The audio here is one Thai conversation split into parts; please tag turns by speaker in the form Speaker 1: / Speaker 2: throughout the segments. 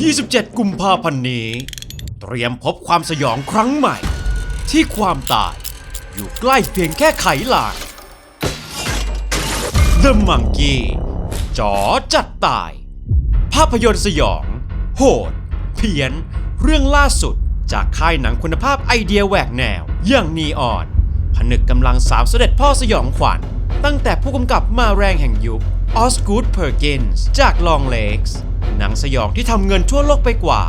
Speaker 1: 27 กุมภาพันธ์นี้ เตรียมพบความสยองครั้งใหม่ ที่ความตายอยู่ใกล้เพียงแค่ไขลาน The Monkey จอจัดตาย ภาพยนตร์สยอง โหด เพี้ยน เรื่องล่าสุดจากค่ายหนังคุณภาพไอเดียแหวกแนว อย่างนีออน ผนึกกำลังสามเสด็จพ่อสยองขวัญ ตั้งแต่ผู้กำกับมาแรงแห่งยุคออสกูดเพอร์กินส์จากลองเลกส์หนังสยองที่ทำเงินทั่วโลกไปกว่า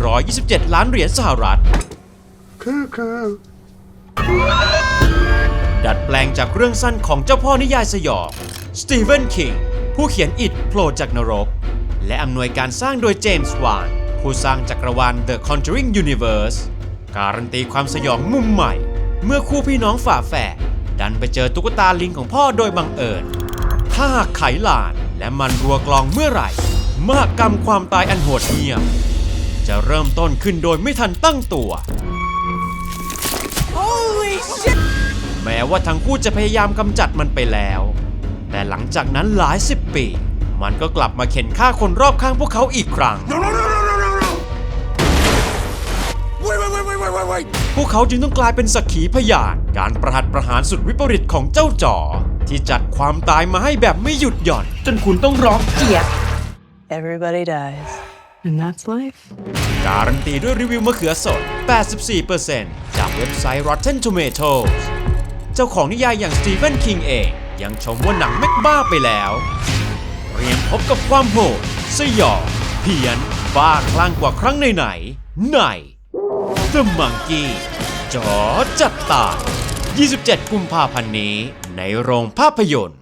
Speaker 1: 127 ล้านเหรียญสหรัฐดัดแปลงจากเรื่องสั้นของเจ้าพ่อนิยายสยองสตีเวนคิงผู้เขียนอิดโผล่จากนรก และอำนวยการสร้างโดยเจมส์วานผู้สร้างจักรวาล The Conjuring Universe การันตีความสยองมุมใหม่ เมื่อคู่พี่น้องฝาแฝด ดันไปเจอตุ๊กตาลิงของพ่อโดยบังเอิญ ถ้าหากไขลานและมันรัวกลองเมื่อไหร่มากกรรมความตายอันโหดเหี้ยม จะเริ่มต้นขึ้นโดยไม่ทันตั้งตัวแม้ว่าทั้งคู่จะพยายามกำจัดมันไปแล้ว แต่หลังจากนั้นหลายสิบปี มันก็กลับมาเข็นฆ่าคนรอบข้างพวกเขาอีกครั้ง พวกเขาจึงต้องกลายเป็นสักขีพยานการประหัตประหารสุดวิปริตของเจ้าจ๋อที่จัดความตายมาให้แบบไม่หยุดหย่อน จนคุณต้องร้องเกียด
Speaker 2: Everybody dies. And that's life.
Speaker 1: การันตีด้วยรีวิวมะเขือสด 84%จากเว็บไซต์ Rotten Tomatoes เจ้าของนิยายอย่างสตีเฟนคิงเอง ยังชมว่าหนังแม็กบ้าไปแล้วเตรียมพบกับความโหดสยองเพี้ยนบ้าคลั่งกว่าครั้งไหนๆใน The Monkey จอจัดตา 27 กุมภาพันธ์นี้ในโรงภาพยนตร์